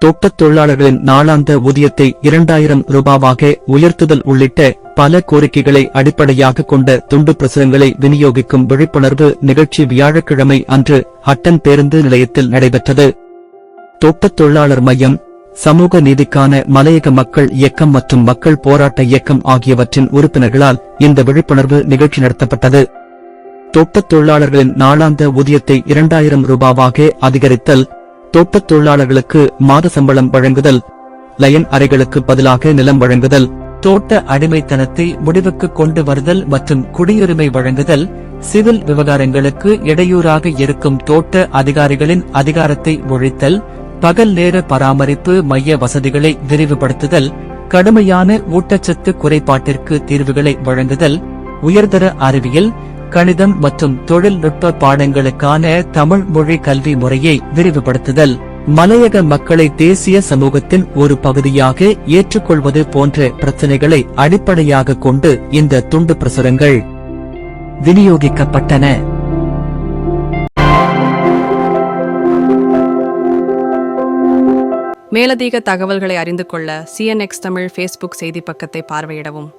தோட்டத் தொழிலாளர்களின் நாளாந்த ஊதியத்தை இரண்டாயிரம் ரூபாவாக உயர்த்துதல் உள்ளிட்ட பல கோரிக்கைகளை அடிப்படையாக கொண்ட துண்டு பிரசுரங்களை விநியோகிக்கும் விழிப்புணர்வு நிகழ்ச்சி வியாழக்கிழமை அன்று ஹட்டன் பேருந்து நிலையத்தில் நடைபெற்றது. தோட்டத் தொழிலாளர் மையம் சமூக நீதிக்கான மலையக மக்கள் இயக்கம் மற்றும் மக்கள் போராட்ட இயக்கம் ஆகியவற்றின் உறுப்பினர்களால் இந்த விழிப்புணர்வு நிகழ்ச்சி நடத்தப்பட்டது. தோட்டத் தொழிலாளர்களின் நாளாந்த ஊதியத்தை இரண்டாயிரம் ரூபாவாக அதிகரித்தல் தோட்டத் தொழிலாளர்களுக்கு மாத சம்பளம் வழங்குதல் லயன் அறைகளுக்கு பதிலாக நிலம் வழங்குதல் தோட்ட அடிமைத்தனத்தை முடிவுக்கு கொண்டு வருதல் மற்றும் குடியுரிமை வழங்குதல் சிவில் விவகாரங்களுக்கு இடையூறாக இருக்கும் தோட்ட அதிகாரிகளின் அதிகாரத்தை ஒழித்தல் பகல் நேர பராமரிப்பு மைய வசதிகளை விரிவுபடுத்துதல் கடுமையான ஊட்டச்சத்து குறைபாட்டிற்கு தீர்வுகளை வழங்குதல் உயர்தர அறிவியல் கணிதம் மற்றும் தொழில்நுட்ப பாடங்களுக்கான தமிழ் மொழி கல்வி முறையை விரிவுபடுத்துதல். மலையக மக்களை தேசிய சமூகத்தின் ஒரு பகுதியாக ஏற்றுக்கொள்வது போன்ற பிரச்சனைகளை அடிப்படையாக கொண்டு இந்த துண்டு பிரசுரங்கள் விநியோகிக்கப்பட்டன. மேலதிக தகவல்களை அறிந்து கொள்ள சிஎன்எக்ஸ் தமிழ் ஃபேஸ்புக் செய்தி பக்கத்தை பார்வையிடவும்.